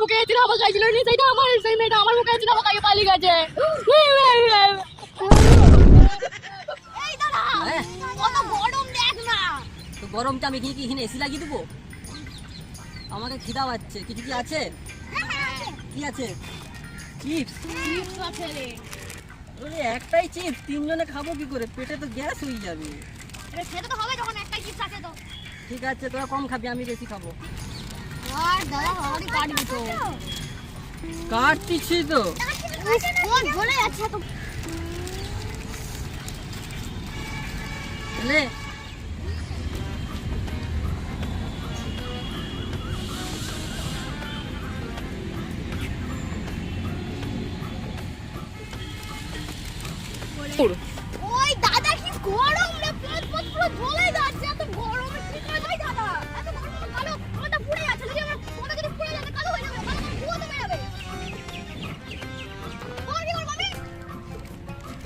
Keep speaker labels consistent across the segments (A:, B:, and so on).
A: মুখে এদিন নি
B: আমার সেই মেয়েটা আমার মুখে এদিন আবার খাইয়ে গেছে। হ্যাঁ। গরমটা আমি কি কি দেবো?
C: আমাকে আছে?
B: আছে। একটাই তিনজনে খাব করে? পেটে তো গ্যাস যাবে। ঠিক আছে তোরা কম খাবি আমি বেশি খাব।
A: তো?
B: লে
A: ওই দাদা কি গরম রে পেট পট পুরো জ্বলে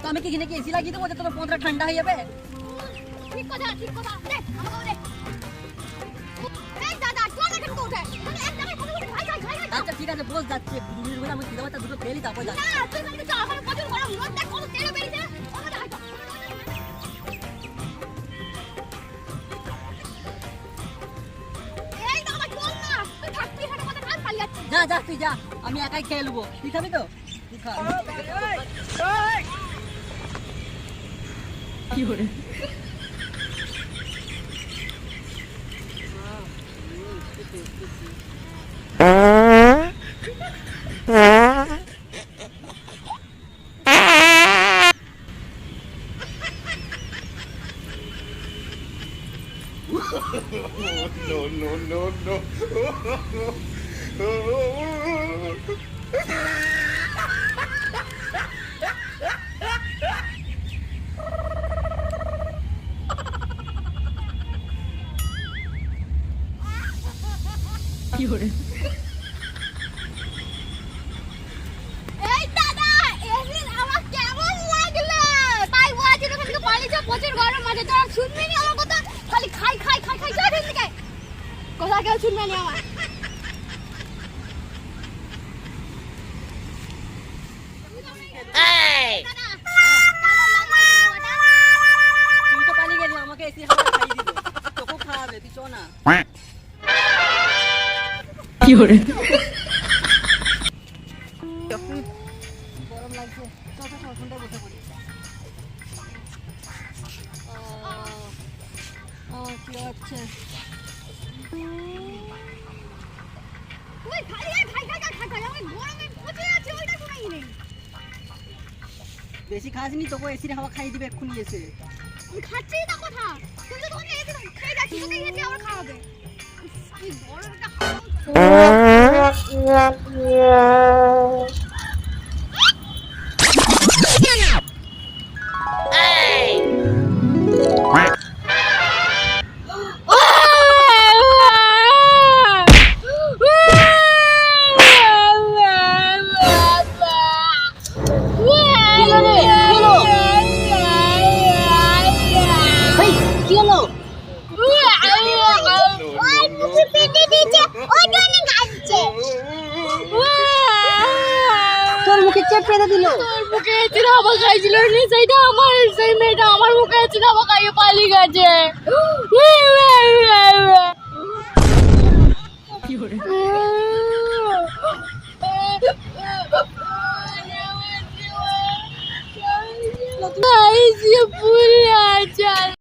A: তো আমি
B: কি এখানে কি এসি লাগিয়ে দেবো যাতে তোর পথটা ঠান্ডা হয়ে যাবে?
A: ঠিক কথা ঠিক কথা। দে আমাকে দে এই দাদা চল এখানে তো উঠে। এক জায়গায় কথা বলে ভাই ভাই ভাই ভাই
B: আচ্ছা ঠিক আছে বস যাচ্ছে। দু বলে আমি খিদা দুটো খেলি তারপর যাচ্ছি।
A: না তুই এখানে চল এখন প্রচুর গরম। রোদ দেখ কত তেল বেরিয়েছে আমাদের হাইটা এই দাদা চল না। তুই থাকবি এখানে কত কাজ পালিয়ে যাচ্ছে।
B: যা যা তুই যা। আমি একাই খেয়ে নেব। তুই খাবি তো? তুই খা।
D: No, no, no, no.
A: প্রচুর গরম আছে। তোরা শুনবি নি আমার কথা? খালি খাই কথা কেউ শুনবে নি আমার।
B: আমাকে এসি খাইয়ে দিল। খাওয়াবে তুই চ না। কি করে গরম লাগছে চ চ চ ওখানটায় বসে পড়ি আহ, আহ, কি হচ্ছে
A: তুই খালি আর খাই খাই খাই খাই খাই আমি গরমে পচে যাচ্ছি ওইটা শুনেই নেই
B: বেশি খাসনি তোকে এসির হাওয়া খাইয়ে দিবে এক্ষুনি এসে
A: আমি খাচ্ছি না কথা তুই তো তোমাকে এসে খেয়ে যাচ্ছি তোকে এসে আবার খাওয়াবে
B: Oh.
A: ওই কাঁদছে
B: তোর মুখে চেপ পেতে দিল?
C: তোর মুখে এসে খাইছিল নি সেইটা আমার সেই মেয়েটা আমার মুখে এসে খাইয়ে পালিয়ে গেছে।